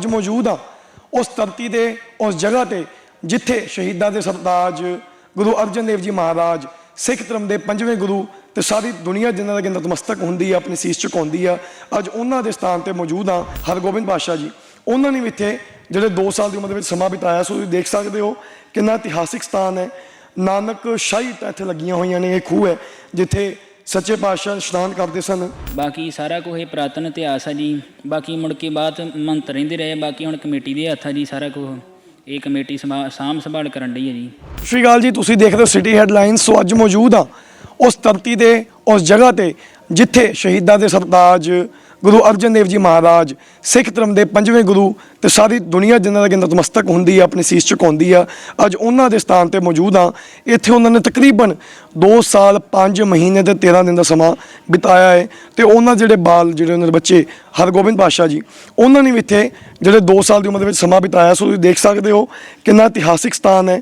ਅੱਜ ਮੌਜੂਦ ਹਾਂ ਉਸ ਧਰਤੀ 'ਤੇ, ਉਸ ਜਗ੍ਹਾ ਤੇ, ਜਿੱਥੇ ਸ਼ਹੀਦਾਂ ਦੇ ਸਰਤਾਜ ਗੁਰੂ ਅਰਜਨ ਦੇਵ ਜੀ ਮਹਾਰਾਜ, ਸਿੱਖ ਧਰਮ ਦੇ ਪੰਜਵੇਂ ਗੁਰੂ ਤੇ ਸਾਰੀ ਦੁਨੀਆ ਜਿਨ੍ਹਾਂ ਦਾ ਕਹਿੰਦਾ ਨਤਮਸਤਕ ਹੁੰਦੀ ਆ, ਆਪਣੀ ਸੀਸ ਝੁਕਾਉਂਦੀ ਆ, ਅੱਜ ਉਹਨਾਂ ਦੇ ਸਥਾਨ ਤੇ ਮੌਜੂਦ ਹਾਂ ਹਰਗੋਬਿੰਦ ਪਾਤਸ਼ਾਹ ਜੀ। ਉਹਨਾਂ ਨੇ ਵੀ ਇੱਥੇ ਜਿਹੜੇ 2 ਸਾਲ ਦੀ ਉਮਰ ਦੇ ਵਿੱਚ ਸਮਾਂ ਬਿਤਾਇਆ ਸੋ ਤੁਸੀਂ ਦੇਖ ਸਕਦੇ ਹੋ ਕਿੰਨਾ ਇਤਿਹਾਸਿਕ ਸਥਾਨ ਹੈ। ਨਾਨਕ ਸ਼ਾਹੀ ਤਾਂ ਇੱਥੇ ਲੱਗੀਆਂ ਹੋਈਆਂ ਨੇ, ਇਹ ਖੂਹ ਹੈ, ਜਿੱਥੇ ਸੱਚੇ ਪਾਤਸ਼ਾਹ ਇਸ਼ਨਾਨ ਕਰਦੇ ਸਨ। ਬਾਕੀ ਸਾਰਾ ਕੁਝ ਇਹ ਪ੍ਰਾਤਨ ਇਤਿਹਾਸ ਆ ਜੀ। ਬਾਕੀ ਮੁੜ ਕੇ ਬਾਅਦ ਮੰਤ ਰਹਿੰਦੇ ਰਹੇ। ਬਾਕੀ ਹੁਣ ਕਮੇਟੀ ਦੇ ਹੱਥ ਆ ਜੀ ਸਾਰਾ ਕੁਝ ਇਹ ਕਮੇਟੀ ਸੰਭਾ- ਸਾਂਭ ਸੰਭਾਲ ਕਰਨ ਡਈ ਹੈ ਜੀ। ਸ਼੍ਰੀ ਅਕਾਲ ਜੀ। ਤੁਸੀਂ ਦੇਖਦੇ ਹੋ ਸਿਟੀ ਹੈਡਲਾਈਨਸ ਸੋ ਅੱਜ ਮੌਜੂਦ ਹਾਂ ਉਸ ਧਰਤੀ ਦੇ ਉਸ ਜਗ੍ਹਾ ਤੇ ਜਿੱਥੇ ਸ਼ਹੀਦਾਂ ਦੇ ਸਰਤਾਜ ਗੁਰੂ ਅਰਜਨ ਦੇਵ ਜੀ ਮਹਾਰਾਜ, ਸਿੱਖ ਧਰਮ ਦੇ ਪੰਜਵੇਂ ਗੁਰੂ ਤੇ ਸਾਰੀ ਦੁਨੀਆ ਜਿਨ੍ਹਾਂ ਦਾ ਕਿ ਨਤਮਸਤਕ ਹੁੰਦੀ ਆ, ਆਪਣੀ ਸੀਸ ਝੁਕਾਉਂਦੀ ਆ, ਅੱਜ ਉਹਨਾਂ ਦੇ ਸਥਾਨ ਤੇ ਮੌਜੂਦ ਹਾਂ ਇੱਥੇ ਉਹਨਾਂ ਨੇ ਤਕਰੀਬਨ 2 ਸਾਲ 5 ਮਹੀਨੇ ਤੇ 13 ਦਿਨ ਦਾ ਸਮਾਂ ਬਿਤਾਇਆ ਹੈ ਤੇ ਉਹਨਾਂ ਜਿਹੜੇ ਬਾਲ ਜਿਹੜੇ ਉਹਨਾਂ ਦੇ ਬੱਚੇ ਹਰਗੋਬਿੰਦ ਪਾਤਸ਼ਾਹ ਜੀ, ਉਹਨਾਂ ਨੇ ਵੀ ਇੱਥੇ ਜਿਹੜੇ 2 ਸਾਲ ਦੀ ਉਮਰ ਦੇ ਵਿੱਚ ਸਮਾਂ ਬਿਤਾਇਆ। ਸੋ ਤੁਸੀਂ ਦੇਖ ਸਕਦੇ ਹੋ ਕਿੰਨਾ ਇਤਿਹਾਸਿਕ ਸਥਾਨ ਹੈ।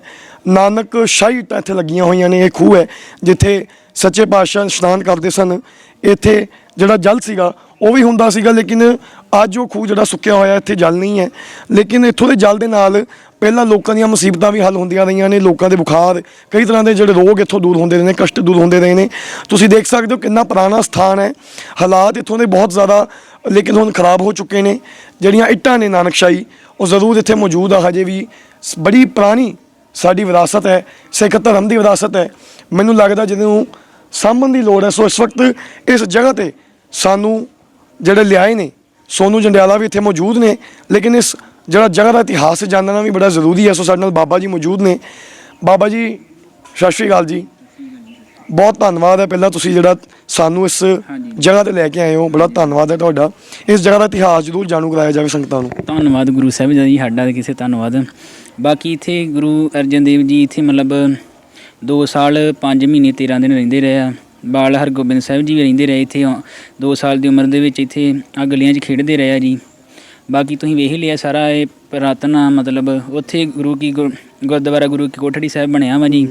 ਨਾਨਕ ਸ਼ਾਹੀ ਤਾਂ ਇੱਥੇ ਲੱਗੀਆਂ ਹੋਈਆਂ ਨੇ, ਇਹ ਖੂਹ ਹੈ ਜਿੱਥੇ ਸੱਚੇ ਪਾਤਸ਼ਾਹ ਇਸ਼ਨਾਨ ਕਰਦੇ ਸਨ। ਇੱਥੇ ਜਿਹੜਾ ਜਲ ਸੀਗਾ ਉਹ ਵੀ ਹੁੰਦਾ ਸੀਗਾ, ਲੇਕਿਨ ਅੱਜ ਉਹ ਖੂਹ ਜਿਹੜਾ ਸੁੱਕਿਆ ਹੋਇਆ ਇੱਥੇ ਜਲ ਨਹੀਂ ਹੈ। ਲੇਕਿਨ ਇੱਥੋਂ ਦੇ ਜਲ ਦੇ ਨਾਲ ਪਹਿਲਾਂ ਲੋਕਾਂ ਦੀਆਂ ਮੁਸੀਬਤਾਂ ਵੀ ਹੱਲ ਹੁੰਦੀਆਂ ਰਹੀਆਂ ਨੇ, ਲੋਕਾਂ ਦੇ ਬੁਖਾਰ, ਕਈ ਤਰ੍ਹਾਂ ਦੇ ਜਿਹੜੇ ਰੋਗ ਇੱਥੋਂ ਦੂਰ ਹੁੰਦੇ ਰਹੇ ਨੇ, ਕਸ਼ਟ ਦੂਰ ਹੁੰਦੇ ਰਹੇ ਨੇ। ਤੁਸੀਂ ਦੇਖ ਸਕਦੇ ਹੋ ਕਿੰਨਾ ਪੁਰਾਣਾ ਸਥਾਨ ਹੈ। ਹਾਲਾਤ ਇੱਥੋਂ ਦੇ ਬਹੁਤ ਜ਼ਿਆਦਾ, ਲੇਕਿਨ ਹੁਣ ਖਰਾਬ ਹੋ ਚੁੱਕੇ ਨੇ। ਜਿਹੜੀਆਂ ਇੱਟਾਂ ਨੇ ਨਾਨਕਸ਼ਾਹੀ, ਉਹ ਜ਼ਰੂਰ ਇੱਥੇ ਮੌਜੂਦ ਆ, ਹਜੇ ਵੀ ਸ- ਬੜੀ ਪੁਰਾਣੀ ਸਾਡੀ ਵਿਰਾਸਤ ਹੈ, ਸਿੱਖ ਧਰਮ ਦੀ ਵਿਰਾਸਤ ਹੈ। ਮੈਨੂੰ ਲੱਗਦਾ ਜਿਹਨੂੰ ਸਾਂਭਣ ਦੀ ਲੋੜ ਹੈ, ਸੋ ਇਸ ਵਕਤ ਇਸ ਜਗ੍ਹਾ ਤੇ ਸਾਨੂੰ ਜਿਹੜੇ ਲਿਆਏ ਨੇ ਸੋਨੂ ਜੰਡਿਆਲਾ ਵੀ ਇੱਥੇ ਮੌਜੂਦ ਨੇ ਲੇਕਿਨ ਇਸ ਜਿਹੜਾ ਜਗ੍ਹਾ ਦਾ ਇਤਿਹਾਸ ਜਾਣਨਾ ਵੀ ਬੜਾ ਜ਼ਰੂਰੀ ਹੈ। ਸੋ ਸਾਡੇ ਨਾਲ ਬਾਬਾ ਜੀ ਮੌਜੂਦ ਨੇ। ਬਾਬਾ ਜੀ ਸਤਿ ਸ਼੍ਰੀ ਅਕਾਲ ਜੀ। ਬਹੁਤ ਧੰਨਵਾਦ ਹੈ ਪਹਿਲਾਂ ਤੁਸੀਂ ਜਿਹੜਾ ਸਾਨੂੰ ਇਸ। ਜਗ੍ਹਾ ਤੇ ਲੈ ਕੇ ਆਏ ਹੋ। ਬੜਾ ਧੰਨਵਾਦ ਹੈ ਤੁਹਾਡਾ। ਇਸ ਜਗ੍ਹਾ ਦਾ ਇਤਿਹਾਸ ਜ਼ਰੂਰ ਜਾਣੂ ਕਰਾਇਆ ਜਾਵੇ ਸੰਗਤਾਂ ਨੂੰ। ਧੰਨਵਾਦ ਗੁਰੂ ਸਾਹਿਬ ਜੀ ਸਾਡਾ ਕਿਸੇ ਧੰਨਵਾਦ। ਬਾਕੀ ਇੱਥੇ ਗੁਰੂ ਅਰਜਨ ਦੇਵ ਜੀ ਇੱਥੇ ਮਤਲਬ 2 ਸਾਲ 5 ਮਹੀਨੇ 13 ਦਿਨ ਰਹਿੰਦੇ ਰਹੇ ਆ। ਬਾਲ ਹਰਗੋਬਿੰਦ ਸਾਹਿਬ ਜੀ ਵੀ ਰਹਿੰਦੇ ਰਹੇ ਇੱਥੇ 2 ਸਾਲ ਦੀ ਉਮਰ ਦੇ ਵਿੱਚ ਇੱਥੇ ਆ ਗਲੀਆਂ 'ਚ ਖੇਡਦੇ ਰਹੇ ਆ ਜੀ। ਬਾਕੀ ਤੁਸੀਂ ਵੇਖ ਹੀ ਲਿਆ ਸਾਰਾ ਇਹ ਪੁਰਾਤਨ ਆ, ਮਤਲਬ ਉੱਥੇ ਗੁਰੂ ਕੀ ਗੁਰ- ਗੁਰਦੁਆਰਾ ਗੁਰੂ ਕੀ ਕੋਠੜੀ ਸਾਹਿਬ ਬਣਿਆ ਵਾ ਜੀ।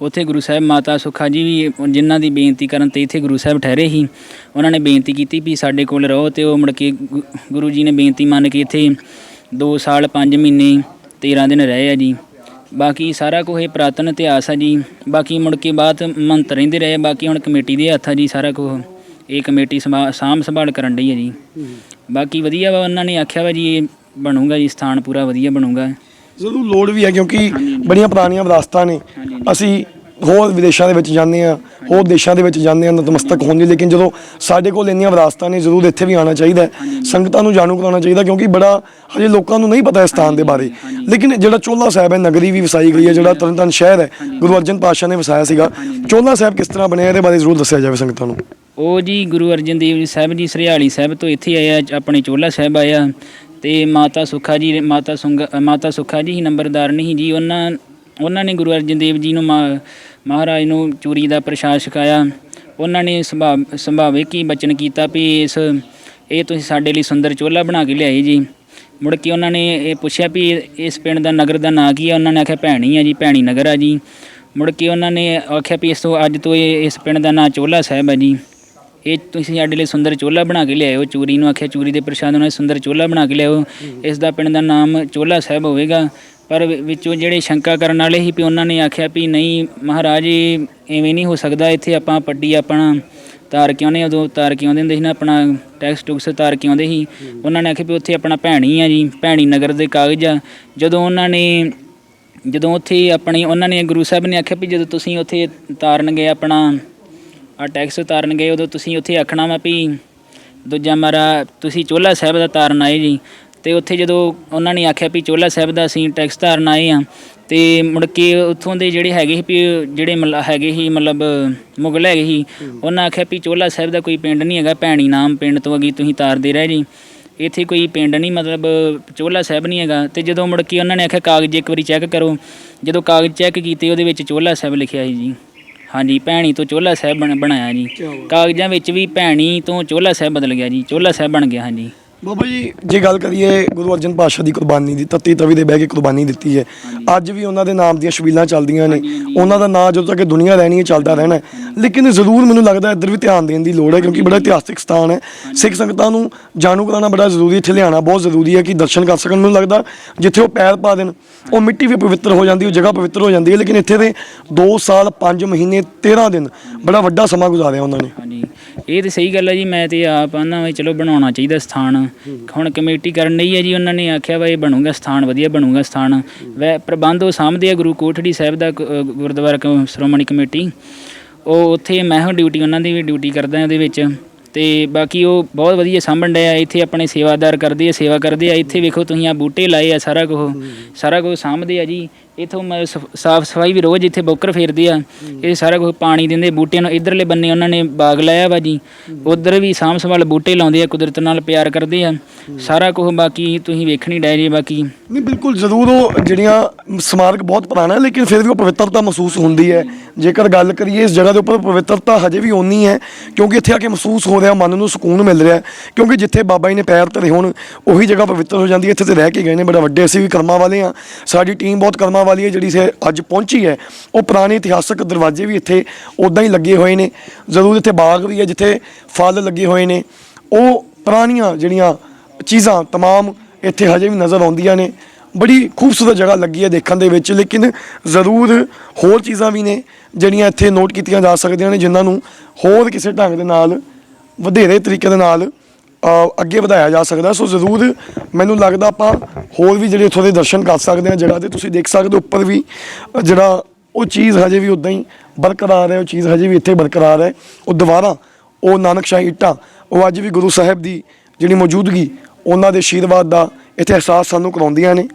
ਉੱਥੇ ਗੁਰੂ ਸਾਹਿਬ ਮਾਤਾ ਸੁਖਾ ਜੀ ਵੀ ਜਿਨ੍ਹਾਂ ਦੀ ਬੇਨਤੀ ਕਰਨ ਤੇ ਇੱਥੇ ਗੁਰੂ ਸਾਹਿਬ ਠਹਿਰੇ ਸੀ ਉਹਨਾਂ ਨੇ ਬੇਨਤੀ ਕੀਤੀ ਵੀ ਸਾਡੇ ਕੋਲ ਰਹੋ ਤੇ ਉਹ ਮੁੜ ਕੇ ਗੁ- ਗੁਰੂ ਜੀ ਨੇ ਬੇਨਤੀ ਮੰਨ ਕੇ ਇੱਥੇ 2 ਸਾਲ 5 ਮਹੀਨੇ 13 ਦਿਨ ਰਹੇ ਆ ਜੀ। ਬਾਕੀ ਸਾਰਾ ਕੁਝ ਇਹ ਪ੍ਰਾਤਨ ਇਤਿਹਾਸ ਆ ਜੀ। ਬਾਕੀ ਮੁੜ ਕੇ ਬਾਅਦ ਮੰਤ ਰਹਿੰਦੇ ਰਹੇ ਬਾਕੀ ਹੁਣ ਕਮੇਟੀ ਦੇ ਹੱਥ ਆ ਜੀ ਸਾਰਾ ਕੁਝ ਇਹ ਕਮੇਟੀ ਸੰਭਾ- ਸਾਂਭ ਸੰਭਾਲ ਕਰਨ ਡਈ ਹੈ ਜੀ। ਬਾਕੀ ਵਧੀਆ ਵਾ ਉਹਨਾਂ ਨੇ ਆਖਿਆ ਵਾ ਜੀ ਇਹ ਬਣੂਗਾ ਜੀ ਸਥਾਨ ਪੂਰਾ ਵਧੀਆ ਬਣੂਗਾ। ਜ਼ਰੂਰ ਲੋੜ ਵੀ ਹੈ ਕਿਉਂਕਿ ਬੜੀਆਂ ਪੁਰਾਣੀਆਂ ਵਿਰਾਸਤਾਂ ਨੇ। ਅਸੀਂ ਹੋਰ ਵਿਦੇਸ਼ਾਂ ਦੇ ਵਿੱਚ ਜਾਂਦੇ ਆ ਹੋਰ ਦੇਸ਼ਾਂ ਦੇ ਵਿੱਚ ਜਾਂਦੇ ਆ ਨਤਮਸਤਕ ਹੋਣ ਲਈ ਲੇਕਿਨ ਜਦੋਂ ਸਾਡੇ ਕੋਲ ਇੰਨੀਆਂ ਵਿਰਾਸਤਾਂ ਨੇ ਜ਼ਰੂਰ ਇੱਥੇ ਵੀ ਆਉਣਾ ਚਾਹੀਦਾ ਹੈ। ਸੰਗਤਾਂ ਨੂੰ ਜਾਣੂ ਕਰਾਉਣਾ ਚਾਹੀਦਾ ਕਿਉਂਕਿ ਬੜਾ ਹਜੇ ਲੋਕਾਂ ਨੂੰ ਨਹੀਂ ਪਤਾ ਇਸ ਸਥਾਨ ਦੇ ਬਾਰੇ। ਲੇਕਿਨ ਜਿਹੜਾ ਚੋਲਾ ਸਾਹਿਬ ਹੈ ਨਗਰੀ ਵੀ ਵਸਾਈ ਗਈ ਹੈ ਜਿਹੜਾ ਤਰਨਤਾਰਨ ਸ਼ਹਿਰ ਹੈ ਗੁਰੂ ਅਰਜਨ ਪਾਤਸ਼ਾਹ ਨੇ ਵਸਾਇਆ ਸੀਗਾ। ਚੋਲਾ ਸਾਹਿਬ ਕਿਸ ਤਰ੍ਹਾਂ ਬਣਿਆ ਇਹਦੇ ਬਾਰੇ ਜ਼ਰੂਰ ਦੱਸਿਆ ਜਾਵੇ ਸੰਗਤਾਂ ਨੂੰ। ਉਹ ਜੀ ਗੁਰੂ ਅਰਜਨ ਦੇਵ ਜੀ ਸਾਹਿਬ ਜੀ ਸਰਿਆਲੀ ਸਾਹਿਬ ਤੋਂ ਇੱਥੇ ਆਏ ਆ ਆਪਣੇ ਚੋਲਾ ਸਾਹਿਬ ਆਇਆ ਤੇ ਮਾਤਾ ਸੁਖਾ ਜੀ ਮਾਤਾ ਸੁੰਗ ਮਾਤਾ ਸੁਖਾ ਜੀ ਹੀ ਨੰਬਰਦਾਰ ਨਹੀਂ ਜੀ ਉਹਨਾਂ ਉਹਨਾਂ ਨੇ ਗੁਰੂ ਅਰਜਨ ਦੇਵ ਜੀ ਨੂੰ ਮਾ- ਮਹਾਰਾਜ ਨੂੰ ਚੂਰੀ ਦਾ ਪ੍ਰਸ਼ਾਦ ਛਕਾਇਆ। ਉਹਨਾਂ ਨੇ ਸੰਭਾਵ ਸੰਭਾਵੇ ਕੀ ਬਚਨ ਕੀਤਾ ਵੀ ਇਸ, ਇਹ ਤੁਸੀਂ ਸਾਡੇ ਲਈ ਸੁੰਦਰ ਚੋਲਾ ਬਣਾ ਕੇ ਲਿਆਏ ਜੀ। ਮੁੜ ਕੇ ਉਹਨਾਂ ਨੇ ਇਹ ਪੁੱਛਿਆ ਵੀ ਇਸ ਪਿੰਡ ਦਾ ਨਗਰ ਦਾ ਨਾਂ ਕੀ ਹੈ ਉਹਨਾਂ ਨੇ ਆਖਿਆ ਭੈਣੀ ਆ ਜੀ, ਭੈਣੀ ਨਗਰ ਆ ਜੀ। ਮੁੜ ਕੇ ਉਹਨਾਂ ਨੇ ਆਖਿਆ ਵੀ ਇਸ ਤੋਂ ਅੱਜ ਤੋਂ ਇਹ, ਇਸ ਪਿੰਡ ਦਾ ਨਾਂ ਚੋਲਾ ਸਾਹਿਬ ਹੈ ਜੀ। ਇਹ ਤੁਸੀਂ ਸਾਡੇ ਲਈ ਸੁੰਦਰ ਚੋਲਾ ਬਣਾ ਕੇ ਲਿਆਇਓ ਚੂਰੀ ਨੂੰ ਆਖਿਆ, ਚੂਰੀ ਦੇ ਪ੍ਰਸ਼ਾਦ ਉਹਨਾਂ ਨੇ ਸੁੰਦਰ ਚੋਲਾ ਬਣਾ ਕੇ ਲਿਆਇਓ ਇਸ ਦਾ ਪਿੰਡ ਦਾ ਨਾਮ ਚੋਲਾ ਸਾਹਿਬ ਹੋਵੇਗਾ। ਪਰ ਵਿੱਚੋਂ ਜਿਹੜੇ ਸ਼ੰਕਾ ਕਰਨ ਵਾਲੇ ਸੀ ਵੀ ਉਹਨਾਂ ਨੇ ਆਖਿਆ ਵੀ ਨਹੀਂ, ਮਹਾਰਾਜ ਇਹ ਐਵੇਂ ਨਹੀਂ ਹੋ ਸਕਦਾ, ਇੱਥੇ ਆਪਾਂ ਪੱਟੀ ਆਪਣਾ ਤਾਰ ਕੇ ਆਉਂਦੇ ਉਦੋਂ ਤਾਰ ਕੇ ਆਉਂਦੇ ਹੁੰਦੇ ਸੀ ਨਾ, ਆਪਣਾ ਟੈਕਸ ਟੁਕਸ ਤਾਰ ਕੇ ਆਉਂਦੇ ਸੀ। ਉਹਨਾਂ ਨੇ ਆਖਿਆ ਵੀ ਉੱਥੇ ਆਪਣਾ ਭੈਣੀ ਆ ਜੀ, ਭੈਣੀ ਨਗਰ ਦੇ ਕਾਗਜ਼ ਆ। ਜਦੋਂ ਉਹਨਾਂ ਨੇ, ਜਦੋਂ ਉੱਥੇ ਆਪਣੀ, ਉਹਨਾਂ ਨੇ ਗੁਰੂ ਸਾਹਿਬ ਨੇ ਆਖਿਆ ਵੀ ਜਦੋਂ ਤੁਸੀਂ ਉੱਥੇ ਤਾਰਨ ਗਏ ਆਪਣਾ, ਆ ਟੈਕਸ ਉਤਾਰਨ ਗਏ, ਉਦੋਂ ਤੁਸੀਂ ਉੱਥੇ ਆਖਣਾ ਵਾ ਵੀ, ਦੂਜਾ ਮਾਰਾ ਤੁਸੀਂ ਚੋਲਾ ਸਾਹਿਬ ਦਾ ਤਾਰਨ ਆਏ ਜੀ। ਤੇ ਉੱਥੇ ਜਦੋਂ ਉਹਨਾਂ ਨੇ ਆਖਿਆ ਵੀ ਚੋਲਾ ਸਾਹਿਬ ਦਾ ਅਸੀਂ ਟੈਕਸ ਤਾਰਨ ਆਏ ਆ ਤੇ ਮੁੜ ਕੇ ਉੱਥੋਂ ਦੇ ਜਿਹੜੇ ਹੈਗੇ ਸੀ ਵੀ ਜਿਹੜੇ ਮਤਲਬ ਹੈਗੇ ਸੀ ਮਤਲਬ ਮੁਗਲ ਹੈਗੇ ਸੀ ਉਹਨਾਂ ਆਖਿਆ ਵੀ ਚੋਲਾ ਸਾਹਿਬ ਦਾ ਕੋਈ ਪਿੰਡ ਨਹੀਂ ਹੈਗਾ ਭੈਣੀ ਨਾਮ ਪਿੰਡ ਤੋਂ ਅਗੀ ਤੁਸੀਂ ਤਾਰਦੇ ਰਹੇ ਜੀ। ਇੱਥੇ ਕੋਈ ਪਿੰਡ ਨਹੀਂ ਮਤਲਬ ਚੋਲਾ ਸਾਹਿਬ ਨਹੀਂ ਹੈਗਾ। ਤੇ ਜਦੋਂ ਮੁੜ ਕੇ ਉਹਨਾਂ ਨੇ ਆਖਿਆ ਕਾਗਜ਼ ਇੱਕ ਵਾਰੀ ਚੈੱਕ ਕਰੋ ਜਦੋਂ ਕਾਗਜ਼ ਚੈੱਕ ਕੀਤੇ ਉਹਦੇ ਵਿੱਚ ਚੋਲਾ ਸਾਹਿਬ ਲਿਖਿਆ ਸੀ ਜੀ। ਹਾਂਜੀ ਭੈਣੀ ਤੋਂ ਚੋਲਾ ਸਾਹਿਬ ਬਣ- ਬਣਾਇਆ ਜੀ। ਕਾਗਜ਼ਾਂ ਵਿੱਚ ਵੀ ਭੈਣੀ ਤੋਂ ਚੋਲਾ ਸਾਹਿਬ ਬਦਲ ਗਿਆ ਜੀ ਚੋਲਾ ਸਾਹਿਬ ਬਣ ਗਿਆ ਹਾਂਜੀ। ਬਾਬਾ ਜੀ ਜੇ ਗੱਲ ਕਰੀਏ ਗੁਰੂ ਅਰਜਨ ਪਾਤਸ਼ਾਹ ਦੀ ਕੁਰਬਾਨੀ ਦੀ ਤੱਤੀ ਤਵੀ ਦੇ ਬਹਿ ਕੇ ਕੁਰਬਾਨੀ ਦਿੱਤੀ ਹੈ। ਅੱਜ ਵੀ ਉਹਨਾਂ ਦੇ ਨਾਮ ਦੀਆਂ ਸ਼ਬੀਲਾਂ ਚੱਲਦੀਆਂ ਨੇ। ਉਹਨਾਂ ਦਾ ਨਾਂ ਜਦੋਂ ਤੱਕ ਦੁਨੀਆ ਰਹਿਣੀ ਹੈ ਚੱਲਦਾ ਰਹਿਣਾ। ਲੇਕਿਨ ਜ਼ਰੂਰ ਮੈਨੂੰ ਲੱਗਦਾ ਇੱਧਰ ਵੀ ਧਿਆਨ ਦੇਣ ਦੀ ਲੋੜ ਹੈ ਕਿਉਂਕਿ ਬੜਾ ਇਤਿਹਾਸਿਕ ਸਥਾਨ ਹੈ। ਸਿੱਖ ਸੰਗਤਾਂ ਨੂੰ ਜਾਣੂ ਕਰਾਉਣਾ ਬੜਾ ਜ਼ਰੂਰੀ ਇੱਥੇ ਲਿਆਉਣਾ ਬਹੁਤ ਜ਼ਰੂਰੀ ਹੈ ਕਿ ਦਰਸ਼ਨ ਕਰ ਸਕਣ। ਮੈਨੂੰ ਲੱਗਦਾ ਜਿੱਥੇ ਉਹ ਪੈਰ ਪਾ ਦੇਣ ਉਹ ਮਿੱਟੀ ਵੀ ਪਵਿੱਤਰ ਹੋ ਜਾਂਦੀ ਉਹ ਜਗ੍ਹਾ ਪਵਿੱਤਰ ਹੋ ਜਾਂਦੀ ਹੈ। ਲੇਕਿਨ ਇੱਥੇ ਦੇ 2 ਸਾਲ 5 ਮਹੀਨੇ 13 ਦਿਨ ਬੜਾ ਵੱਡਾ ਸਮਾਂ ਗੁਜ਼ਾਰਿਆ ਉਹਨਾਂ ਨੇ। ਹਾਂਜੀ। ਇਹ ਤੇ ਸਹੀ ਗੱਲ ਹੈ ਜੀ, ਮੈਂ ਤੇ ਆਪ ਆਨਾ ਵੀ ਚਲੋ ਬਣਾਉਣਾ ਚਾਹੀਦਾ ਸਥਾਨ। ਹੁਣ ਕਮੇਟੀ ਕਰਨ ਲਈ ਹੈ ਜੀ, ਉਹਨਾਂ ਨੇ ਆਖਿਆ ਵਾ ਇਹ ਬਣੂਗਾ ਸਥਾਨ, ਵਧੀਆ ਬਣੂਗਾ ਸਥਾਨ। ਵੈ ਪ੍ਰਬੰਧ ਉਹ ਸਾਂਭਦੇ ਆ, ਗੁਰੂ ਕੋਠੜੀ ਸਾਹਿਬ ਦਾ ਕ- ਗੁਰਦੁਆਰਾ ਕ- ਸ਼੍ਰੋਮਣੀ ਕਮੇਟੀ। ਉਹ ਉੱਥੇ ਮੈਂ ਹਾਂ ਡਿਊਟੀ, ਉਹਨਾਂ ਦੀ ਵੀ ਡਿਊਟੀ ਕਰਦਾ ਉਹਦੇ ਵਿੱਚ। ਤੇ ਬਾਕੀ ਉਹ ਬਹੁਤ ਵਧੀਆ ਸਾਂਭਣ ਡਿਆ ਇੱਥੇ ਆਪਣੇ ਸੇਵਾਦਾਰ ਕਰਦੇ ਆ, ਸੇਵਾ ਕਰਦੇ ਆ। ਇੱਥੇ ਵੇਖੋ ਤੁਸੀਂ ਆ ਬੂਟੇ ਲਾਏ ਆ, ਸਾਰਾ ਕੁਝ ਸਾਰਾ ਕੁਝ ਸਾਂਭਦੇ ਆ ਜੀ। ਇਥੋਂ ਸਾਫ਼ ਸਫ਼ਾਈ ਵੀ ਰੋਜ਼ ਇੱਥੇ ਬੋਕਰ ਫੇਰਦੇ ਆ। ਇਹ ਸਾਰਾ ਕੁਝ ਪਾਣੀ ਦਿੰਦੇ, ਬੂਟਿਆਂ ਨੂੰ ਇਧਰਲੇ ਬੰਨੇ ਉਹਨਾਂ ਨੇ ਬਾਗ ਲਾਇਆ ਵਾ ਜੀ। ਉਧਰ ਵੀ ਸਾਂਭ ਸੰਭਾਲ ਬੂਟੇ ਲਾਉਂਦੇ ਆ, ਕੁਦਰਤ ਨਾਲ ਪਿਆਰ ਕਰਦੇ ਆ। ਸਾਰਾ ਕੁਝ ਬਾਕੀ ਤੁਸੀਂ ਵੇਖਣੀ ਡਾਇਰੀ ਬਾਕੀ। ਨਹੀਂ, ਬਿਲਕੁਲ ਜ਼ਰੂਰ ਉਹ ਜਿਹੜੀਆਂ ਸਮਾਰਕ ਬਹੁਤ ਪੁਰਾਣਾ ਹੈ, ਲੇਕਿਨ ਫਿਰ ਵੀ ਉਹ ਪਵਿੱਤਰਤਾ ਮਹਿਸੂਸ ਹੁੰਦੀ ਹੈ। ਜੇਕਰ ਗੱਲ ਕਰੀਏ ਇਸ ਜਗ੍ਹਾ ਦੇ ਉੱਪਰ, ਪਵਿੱਤਰਤਾ ਹਜੇ ਵੀ ਓਨੀ ਹੈ, ਕਿਉਂਕਿ ਇੱਥੇ ਆ ਕੇ ਮਹਿਸੂਸ ਹੋ ਰਿਹਾ, ਮਨ ਨੂੰ ਸਕੂਨ ਮਿਲ ਰਿਹਾ। ਕਿਉਂਕਿ ਜਿੱਥੇ ਬਾਬਾ ਜੀ ਨੇ ਪੈਰ ਧਰੇ ਹੋਣ, ਉਹੀ ਜਗ੍ਹਾ ਪਵਿੱਤਰ ਹੋ ਜਾਂਦੀ ਹੈ। ਇੱਥੇ ਤੇ ਰਹਿ ਕੇ ਗਏ ਨੇ, ਬੜਾ ਵੱਡੇ ਅਸੀਂ ਵੀ ਕਰਮਾਂ ਵਾਲੇ ਆ ਸਾਡੀ ਟੀਮ ਬਹੁਤ ਕਰਮਾਂ ਵਾਲੀ ਹੈ ਜਿਹੜੀ ਸੇ ਅੱਜ ਪਹੁੰਚੀ ਹੈ ਉਹ ਪੁਰਾਣੇ ਇਤਿਹਾਸਕ ਦਰਵਾਜ਼ੇ ਵੀ ਇੱਥੇ ਉਦਾਂ ਹੀ ਲੱਗੇ ਹੋਏ ਨੇ ਜ਼ਰੂਰ ਇੱਥੇ ਬਾਗ ਵੀ ਹੈ ਜਿੱਥੇ ਫਲ ਲੱਗੇ ਹੋਏ ਨੇ ਉਹ ਪੁਰਾਣੀਆਂ ਜਿਹੜੀਆਂ ਚੀਜ਼ਾਂ तमाम ਇੱਥੇ ਹਜੇ ਵੀ ਨਜ਼ਰ ਆਉਂਦੀਆਂ ਨੇ ਬੜੀ ਖੂਬਸੂਰਤ ਜਗ੍ਹਾ ਲੱਗੀ ਹੈ ਦੇਖਣ ਦੇ ਵਿੱਚ ਲੇਕਿਨ ਜ਼ਰੂਰ ਹੋਰ ਚੀਜ਼ਾਂ ਵੀ ਨੇ ਜਿਹੜੀਆਂ ਇੱਥੇ ਨੋਟ ਕੀਤੀਆਂ ਜਾ ਸਕਦੀਆਂ ਨੇ ਜਿਨ੍ਹਾਂ ਨੂੰ ਹੋਰ ਕਿਸੇ ਢੰਗ ਦੇ ਨਾਲ ਵਧੇਰੇ ਤਰੀਕੇ ਦੇ ਨਾਲ ਅ, ਅੱਗੇ ਵਧਾਇਆ ਜਾ ਸਕਦਾ। ਸੋ ਜ਼ਰੂਰ ਮੈਨੂੰ ਲੱਗਦਾ ਆਪਾਂ ਹੋਰ ਵੀ ਜਿਹੜੇ ਉੱਥੋਂ ਦੇ ਦਰਸ਼ਨ ਕਰ ਸਕਦੇ ਹਾਂ ਜਗ੍ਹਾ ਤੇ ਤੁਸੀਂ ਦੇਖ ਸਕਦੇ ਹੋ, ਉੱਪਰ ਵੀ ਜਿਹੜਾ ਉਹ ਚੀਜ਼ ਹਜੇ ਵੀ ਉਦਾਂ ਹੀ ਬਰਕਰਾਰ ਹੈ, ਉਹ ਚੀਜ਼ ਹਜੇ ਵੀ ਇੱਥੇ ਬਰਕਰਾਰ ਹੈ। ਉਹ ਦੁਬਾਰਾ, ਉਹ ਨਾਨਕਸ਼ਾਹੀ ਇੱਟਾਂ, ਉਹ ਅੱਜ ਵੀ ਗੁਰੂ ਸਾਹਿਬ ਦੀ ਜਿਹੜੀ ਮੌਜੂਦਗੀ, ਉਹਨਾਂ ਦੇ ਆਸ਼ੀਰਵਾਦ ਦਾ ਇੱਥੇ ਅਹਿਸਾਸ ਸਾਨੂੰ ਕਰਾਉਂਦੀਆਂ ਨੇ।